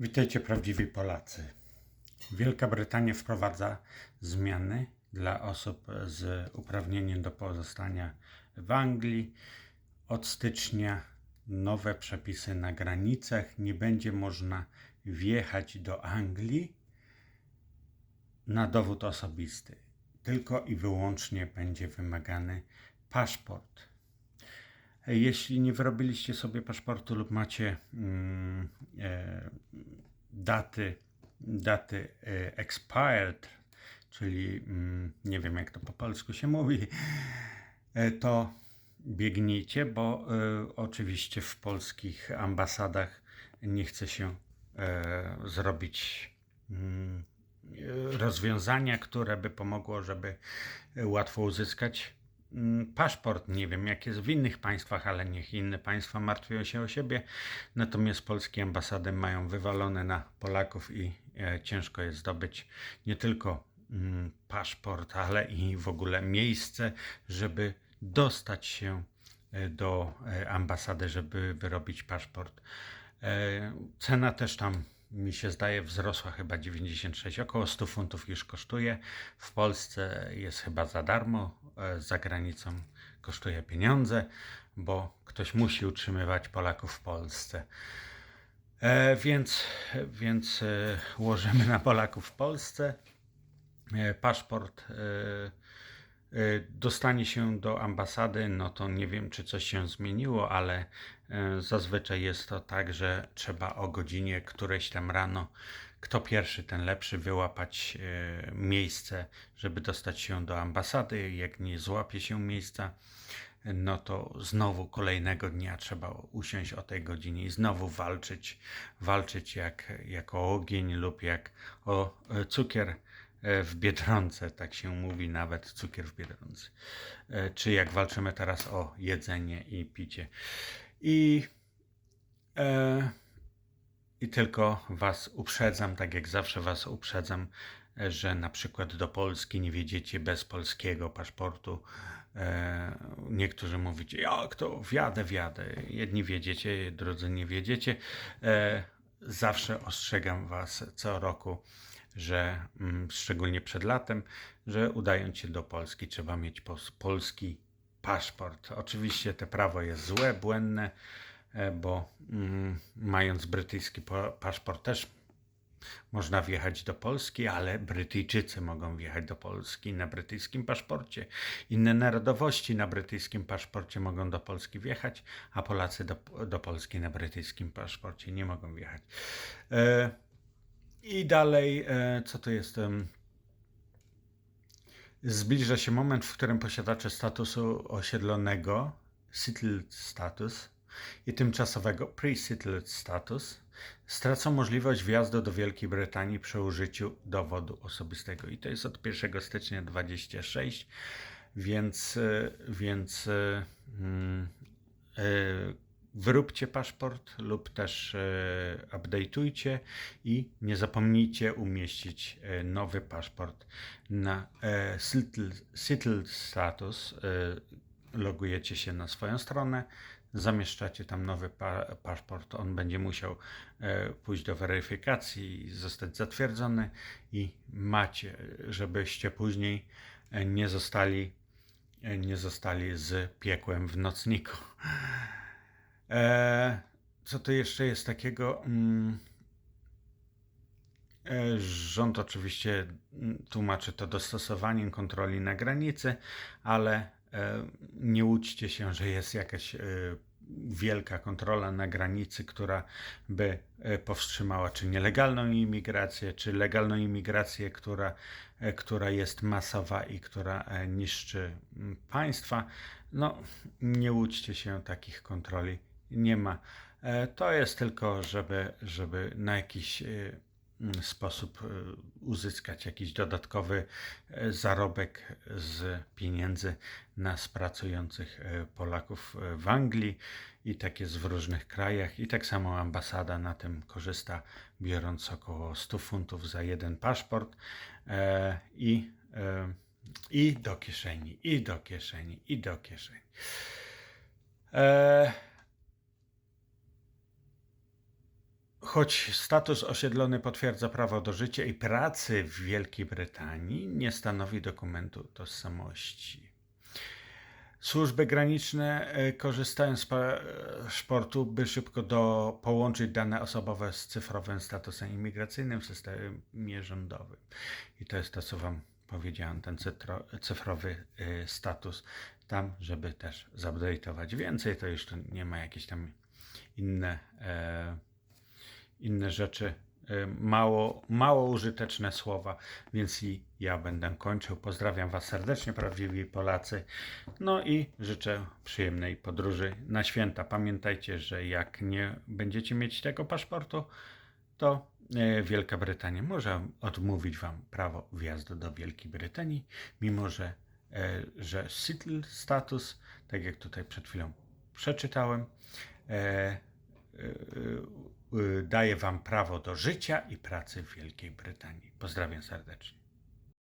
Witajcie prawdziwi Polacy. Wielka Brytania wprowadza zmiany dla osób z uprawnieniem do pozostania w Anglii. Od stycznia nowe przepisy na granicach. Nie będzie można wjechać do Anglii na dowód osobisty. Tylko i wyłącznie będzie wymagany paszport. Jeśli nie wyrobiliście sobie paszportu lub macie mm, e, daty, daty e, expired, czyli mm, nie wiem jak to po polsku się mówi, e, to biegnijcie, bo oczywiście w polskich ambasadach nie chce się zrobić mm, rozwiązania, które by pomogło, żeby łatwo uzyskać paszport. Nie wiem, jak jest w innych państwach, ale niech inne państwa martwią się o siebie. Natomiast polskie ambasady mają wywalone na Polaków i e, ciężko jest zdobyć nie tylko mm, paszport, ale i w ogóle miejsce, żeby dostać się e, do e, ambasady, żeby wyrobić paszport. E, Cena też tam mi się zdaje wzrosła chyba 96, około 100 funtów już kosztuje. W Polsce jest chyba za darmo, e, za granicą kosztuje pieniądze, bo ktoś musi utrzymywać Polaków w Polsce. E, więc więc e, łożymy na Polaków w Polsce. E, paszport e, dostanie się do ambasady, no to nie wiem, czy coś się zmieniło, ale e, zazwyczaj jest to tak, że trzeba o godzinie którejś tam rano, kto pierwszy, ten lepszy, wyłapać e, miejsce, żeby dostać się do ambasady. Jak nie złapie się miejsca, no to znowu kolejnego dnia trzeba usiąść o tej godzinie i znowu walczyć, walczyć jak, jak o ogień lub jak o cukier w Biedronce, tak się mówi nawet, cukier w Biedronce. E, Czy jak walczymy teraz o jedzenie i picie. I, e, I tylko Was uprzedzam, tak jak zawsze Was uprzedzam, e, że na przykład do Polski nie wjedziecie bez polskiego paszportu. E, niektórzy mówicie, jak to wjadę, wjadę. Jedni wiedziecie, drudzy nie wiedziecie. E, zawsze ostrzegam Was co roku, że mm, szczególnie przed latem, że udając się do Polski trzeba mieć polski paszport. Oczywiście to prawo jest złe, błędne, e, bo mm, mając brytyjski po- paszport też można wjechać do Polski, ale Brytyjczycy mogą wjechać do Polski na brytyjskim paszporcie. Inne narodowości na brytyjskim paszporcie mogą do Polski wjechać, a Polacy do, do Polski na brytyjskim paszporcie nie mogą wjechać. E, I dalej, e, co to jest? em, Zbliża się moment, w którym posiadacze statusu osiedlonego, settled status, i tymczasowego pre-settled status stracą możliwość wjazdu do Wielkiej Brytanii przy użyciu dowodu osobistego. I to jest od 1 stycznia 26, więc, e, więc mm, e, wyróbcie paszport lub też e, update'ujcie i nie zapomnijcie umieścić e, nowy paszport na e, settled status. Logujecie się na swoją stronę, zamieszczacie tam nowy pa- paszport. On będzie musiał pójść do weryfikacji zostać zatwierdzony i macie, żebyście później nie zostali, nie zostali z piekłem w nocniku. E, co to jeszcze jest takiego? Mm, e, Rząd oczywiście mm, tłumaczy to dostosowaniem kontroli na granicy, ale e, nie łudźcie się, że jest jakaś wielka kontrola na granicy, która by powstrzymała czy nielegalną imigrację, czy legalną imigrację, która, która jest masowa i która niszczy mm, państwa. No, nie łudźcie się takich kontroli. Nie ma. E, To jest tylko, żeby, żeby na jakiś e, mm, sposób e, uzyskać jakiś dodatkowy zarobek z pieniędzy nas pracujących Polaków w Anglii i tak jest w różnych krajach i tak samo ambasada na tym korzysta, biorąc około 100 funtów za jeden paszport i, i do kieszeni, i do kieszeni, i do kieszeni. E, choć status osiedlony potwierdza prawo do życia i pracy w Wielkiej Brytanii, nie stanowi dokumentu tożsamości. Służby graniczne e, korzystają z paszportu, by szybko do, połączyć dane osobowe z cyfrowym statusem imigracyjnym w systemie rządowym. I to jest to, co Wam powiedziałem, ten cytro, cyfrowy y, status tam, żeby też zupdate'ować więcej, to już nie ma jakieś tam inne, e, inne rzeczy, e, mało, mało użyteczne słowa, więc i ja będę kończył. Pozdrawiam Was serdecznie, prawdziwi Polacy. No i życzę przyjemnej podróży na święta. Pamiętajcie, że jak nie będziecie mieć tego paszportu, to e, Wielka Brytania może odmówić Wam prawo wjazdu do Wielkiej Brytanii, mimo że, e, że settled status, tak jak tutaj przed chwilą przeczytałem, daje Wam prawo do życia i pracy w Wielkiej Brytanii. Pozdrawiam serdecznie.